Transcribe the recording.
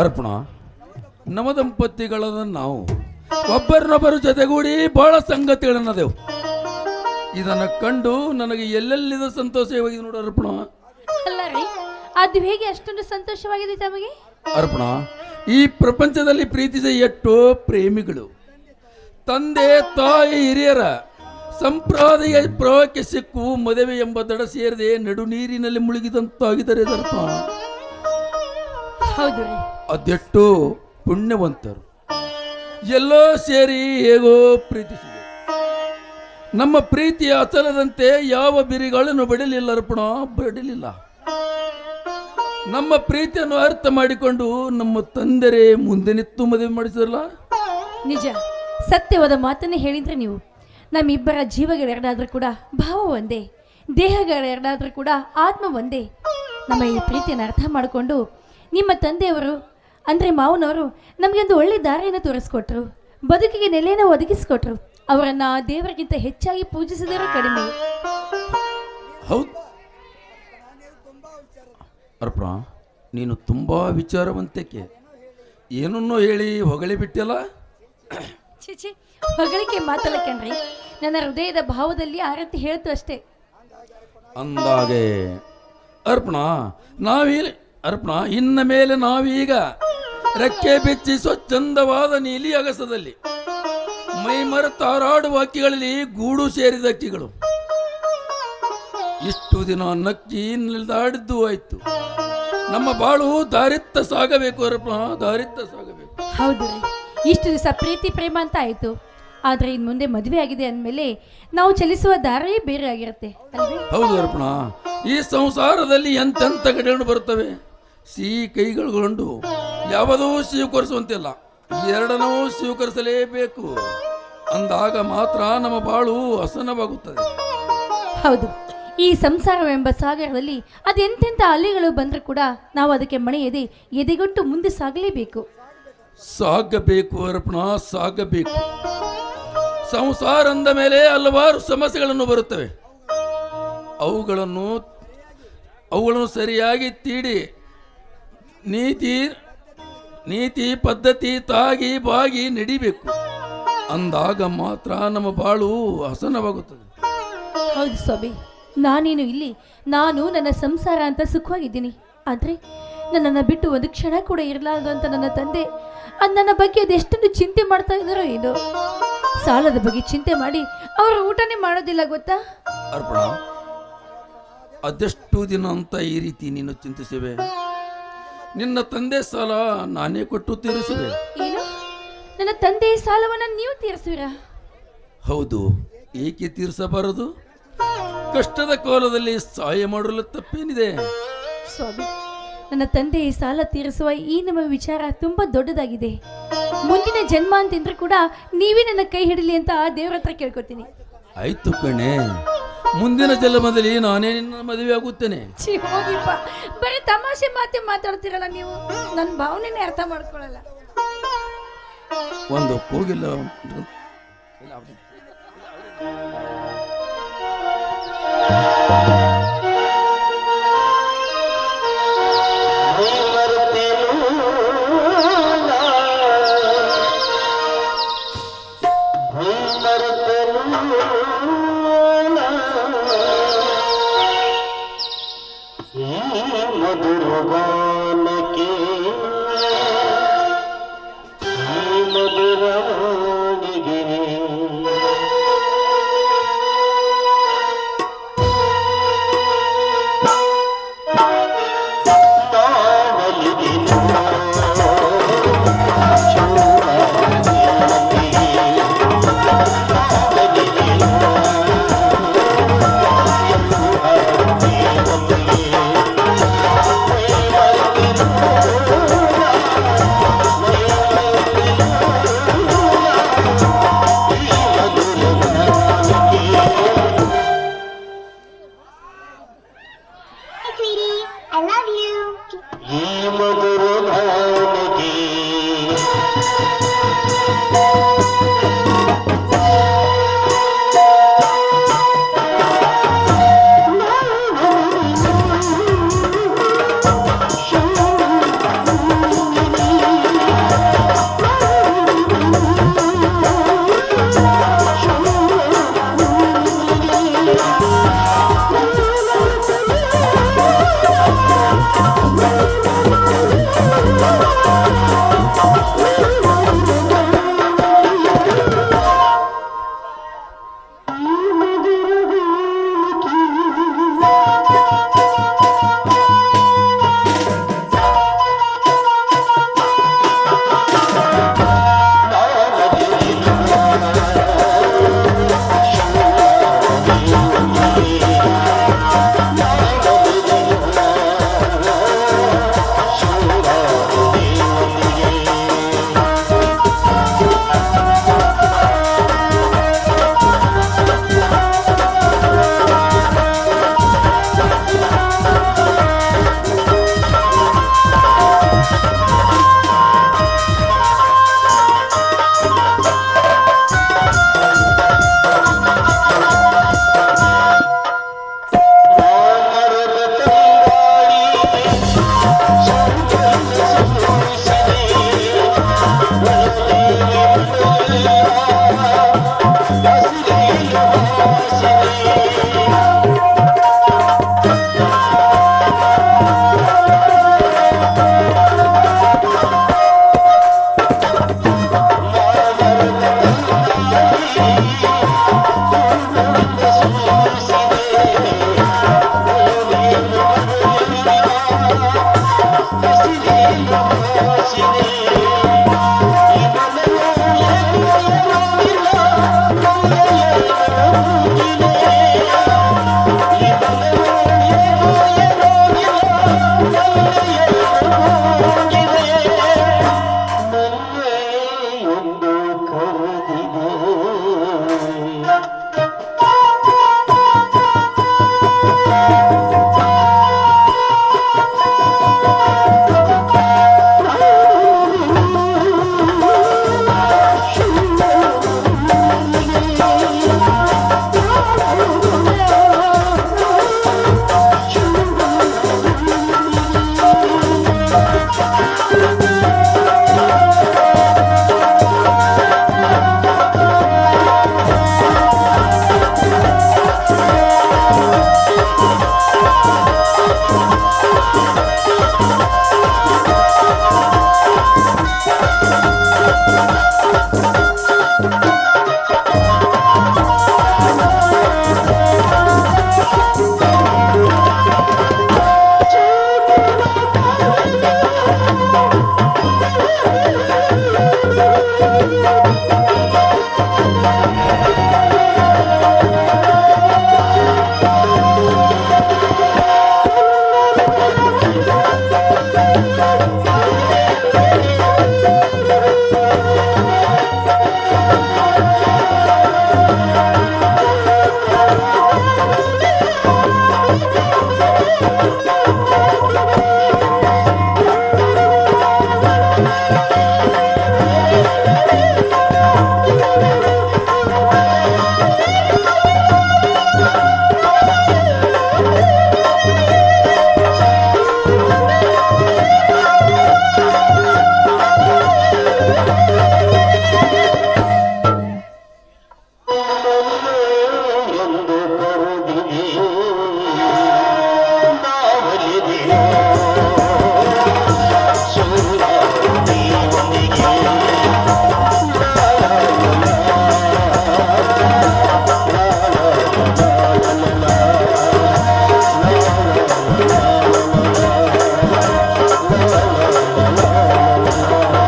ಅರ್ಪಣ. ನವ ದಂಪತಿಗಳನ್ನ ನಾವು ಒಬ್ಬರನ್ನೊಬ್ಬರು ಜೊತೆಗೂಡಿ ಬಹಳ ಸಂಗತಿಗಳನ್ನದೆವು. ಇದನ್ನು ಕಂಡು ನನಗೆ ಎಲ್ಲೆಲ್ಲಿದ ಸಂತೋಷವಾಗಿದೆ ನೋಡು ಅರ್ಪಣ. ಅಲ್ಲ ರೀ ಅದು ಹೇಗೆ ಅಷ್ಟೊಂದು ಸಂತೋಷವಾಗಿದೆ ತಮಗೆ? ಅರ್ಪಣ ಈ ಪ್ರಪಂಚದಲ್ಲಿ ಪ್ರೀತಿಸಿ ಎಷ್ಟೋ ಪ್ರೇಮಿಗಳು. ತಂದೆ ತಾಯಿ ಹಿರಿಯರ ಸಂಪ್ರದಾಯ ಪ್ರವಾಹಕ್ಕೆ ಸಿಕ್ಕು ಮದುವೆ ಎಂಬ ದಡ ಸೇರದೆ ನಡು ನೀರಿನಲ್ಲಿ ಮುಳುಗಿದಂತಾಗಿದ್ದಾರೆ ದರ್ಪ ಹೌದು ರೀ. ಅದೆಷ್ಟೋ ಪುಣ್ಯವಂತರು. ಎಲ್ಲೋ ಸೇರಿ ಹೇಗೋ ಪ್ರೀತಿಸಿದೆ ನಮ್ಮ ಪ್ರೀತಿಯ ಅಚಲದಂತೆ ಯಾವ ಬಿರಿಗಳನ್ನು ಬಿಡಲಿಲ್ಲ ಅರ್ಪಣ ಬಿಡಲಿಲ್ಲ. ನಮ್ಮ ಪ್ರೀತಿಯನ್ನು ಅರ್ಥ ಮಾಡಿಕೊಂಡು ನಮ್ಮ ತಂದೆರೇ ಮುಂದೆ ನಿತ್ತು ಮದುವೆ ಮಾಡಿಸಿದ್ರಲ್ಲ? ನಿಜ. ಸತ್ಯವಾದ ಮಾತನ್ನೇ ಹೇಳಿದ್ರೆ ನೀವು. ನಮ್ಮಿಬ್ಬರ ಜೀವಗಳೆರಡಾದ್ರೂ ಕೂಡ ಭಾವ ಒಂದೇ. ದೇಹಗಳೆರಡಾದ್ರೂ ಕೂಡ ಆತ್ಮ ಒಂದೇ. ನಮ್ಮ ಈ ಪ್ರೀತಿಯನ್ನು ಅರ್ಥ ಮಾಡಿಕೊಂಡು ನಿಮ್ಮ ತಂದೆಯವರು ಅಂದರೆ ಮಾವನವರು ನಮಗೆ ಒಂದು ಒಳ್ಳೆ ದಾರಿಯನ್ನು ತೋರಿಸ್ಕೊಟ್ರು. ಬದುಕಿಗೆ ನೆಲೆಯನ್ನು ಒದಗಿಸ್ಕೊಟ್ರು. ಅವರನ್ನು ದೇವರಿಗಿಂತ ಹೆಚ್ಚಾಗಿ ಪೂಜಿಸಿದರೂ ಕಡಿಮೆ. ಹೌದು. ಅರ್ಪಣ ನೀನು ತುಂಬ ವಿಚಾರವಂತಕ್ಕೆ ಏನನ್ನೋ ಹೇಳಿ ಹೊಗಳಿ ಬಿಟ್ಟಿಲ್ಲ? ಚಿಚಿ ಹೊಗಳಿಕೆ ಮಾತಲ್ಲ ಕಣ್ರಿ. ನನ್ನ ಹೃದಯದ ಭಾವದಲ್ಲಿ ಆ ರೀತಿ ಹೇಳ್ತು ಅಷ್ಟೇ. ಅಂದಾಗೆ ಅರ್ಪಣ ನಾವೀ ಅರ್ಪಣ ಇನ್ನ ಮೇಲೆ ನಾವೀಗ ರೆಕ್ಕೆ ಬೆಚ್ಚಿ ಸ್ವಚ್ಛಂದವಾದ ನೀಲಿ ಅಗಸದಲ್ಲಿ ಮೈಮರ ತಾರಾಡುವ ಹಕ್ಕಿಗಳಲ್ಲಿ ಗೂಡು ಸೇರಿದ ಹಕ್ಕಿಗಳು ಇಷ್ಟು ದಿನ ನಕ್ಕಿ ನಿಲ್ದಾಡಿದ್ದು ಆಯ್ತು. ನಮ್ಮ ಬಾಳು ದಾರಿತ್ತ ಸಾಗಬೇಕು ಅರ್ಪಣ ದಾರಿತ್ತ ಸಾಗಬೇಕು. ಹೌದು ರೀ. ಇಷ್ಟು ದಿವಸ ಪ್ರೀತಿ ಪ್ರೇಮ ಅಂತ ಆಯ್ತು. ಆದರೆ ಇನ್ ಮುಂದೆ ಮದುವೆ ಆಗಿದೆ ಅಂದಮೇಲೆ ನಾವು ಚಲಿಸುವ ದಾರಿ ಬೇರೆ ಆಗಿರುತ್ತೆ ಹೌದು ಅರ್ಪಣ. ಈ ಸಂಸಾರದಲ್ಲಿ ಎಂತೆಂತ ಕಡೆಗಳು ಬರ್ತವೆ ಸಿಹಿ ಕೈಗಳುಗೊಂಡು ಯಾವುದೂ ಸ್ವೀಕರಿಸುವಂತಿಲ್ಲ. ಎರಡನ್ನೂ ಸ್ವೀಕರಿಸಲೇಬೇಕು. ಅಂದಾಗ ಮಾತ್ರ ನಮ್ಮ ಬಾಳು ಹಸನವಾಗುತ್ತದೆ. ಹೌದು. ಈ ಸಂಸಾರವೆಂಬ ಸಾಗರದಲ್ಲಿ ಅದೆಂತೆಂಥ ಅಲೆಗಳು ಬಂದರೂ ಕೂಡ ನಾವು ಅದಕ್ಕೆ ಮಣೆಯದೆ ಎದೆಗೊಟ್ಟು ಮುಂದೆ ಸಾಗಲೇಬೇಕು. ಸಾಗಬೇಕು ಅರ್ಪಣ ಸಾಗಬೇಕು. ಸಂಸಾರ ಅಂದ ಮೇಲೆ ಹಲವಾರು ಸಮಸ್ಯೆಗಳನ್ನು ಬರುತ್ತವೆ. ಅವುಗಳನ್ನು ಅವುಗಳನ್ನು ಸರಿಯಾಗಿ ತೀಡಿ ನೀತಿ ನೀತಿ ಪದ್ಧತಿ ತಾಗಿ ಬಾಗಿ ನಡಿಬೇಕು. ಅಂದಾಗ ಮಾತ್ರ ನಮ್ಮ ಬಾಳು ಹಸನವಾಗುತ್ತದೆ. ಹೌದು ಸ್ವಾಮಿ. ನಾನೇನು ಇಲ್ಲಿ? ನಾನು ನನ್ನ ಸಂಸಾರ ಅಂತ ಸುಖವಾಗಿದ್ದೀನಿ. ಆದರೆ ನನ್ನನ್ನು ಬಿಟ್ಟು ಒಂದು ಕ್ಷಣ ಕೂಡ ಇರಲಾರದು ಅಂತ ನನ್ನ ತಂದೆ ಅದು ನನ್ನ ಬಗ್ಗೆ ಅದೆಷ್ಟೊಂದು ಚಿಂತೆ ಮಾಡ್ತಾ ಇದ್ದಾರೋ ಇದು ಸಾಲದ ಬಗ್ಗೆ ಚಿಂತೆ ಮಾಡಿ ಅವರು ಊಟನೇ ಮಾಡೋದಿಲ್ಲ ಗೊತ್ತಾ? ಅರ್ಪಣ ಅದೆಷ್ಟು ದಿನ ಅಂತ ಈ ರೀತಿ ನೀನು ಚಿಂತಿಸಿವೆ? ನಿನ್ನ ತಂದೆ ಸಾಲ ನಾನೇ ಕೊಟ್ಟು ತೀರಿಸಿದೆ. ಏನು? ನನ್ನ ತಂದೆಯ ಸಾಲವನ್ನು ನೀವು ತೀರಿಸುವಿರಾ? ಹೌದು ಏಕೆ ತೀರಿಸಬಾರದು? ಕಷ್ಟದ ಕಾಲದಲ್ಲಿ ಸಹಾಯ ಮಾಡಲು ತಪ್ಪೇನಿದೆ. ಸ್ವಾಮಿ ನನ್ನ ತಂದೆ ಈ ಸಾಲ ತೀರಿಸುವ ಈ ನಮ್ಮ ವಿಚಾರ ತುಂಬಾ ದೊಡ್ಡದಾಗಿದೆ. ಮುಂದಿನ ಜನ್ಮ ಅಂತಂದ್ರೆ ಕೂಡ ನೀವೇ ನನ್ನ ಕೈ ಹಿಡಲಿ ಅಂತ ದೇವ್ರ ಹತ್ರ ಕೇಳ್ಕೊತೀನಿ. ಆಯ್ತು ಕಣೆ. ಮುಂದಿನ ಜನ್ಮದಲ್ಲಿ ನಾನೇ ನಿನ್ನ ಮದುವೆ ಆಗುತ್ತೇನೆ. ಛೀ, ಹೋಗಿಪ್ಪ. ಬರೀ ತಮಾಷೆ ಮಾತೆ ಮಾತಾಡ್ತೀರಲ್ಲ ನೀವು? ನನ್ನ ಭಾವನೆನೇ ಅರ್ಥ ಮಾಡ್ಕೊಳಲ್ಲ. ಒಂದು ಕೂಗಿಲ್ಲ ಮಧುರಗಾನಕ್ಕೆ